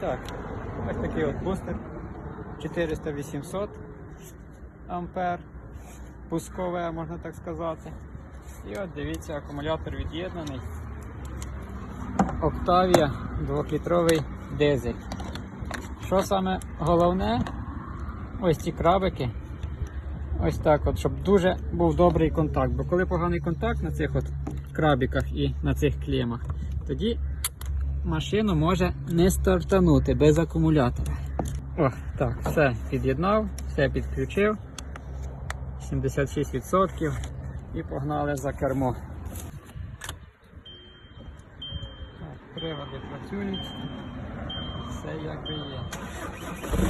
так, ось такий от бустер 400-800 ампер, пускове, можна так сказати. І от дивіться, акумулятор від'єднаний. Octavia 2-літровий дизель. Що саме головне? Ось ці крабики. Ось так, от, щоб дуже був добрий контакт. Бо коли поганий контакт на цих от крабіках і на цих клемах, тоді машину може не стартанути без акумулятора. О, так, все під'єднав, все підключив. 76% і погнали за кермо. Так, приводи працюють. Все як. І є.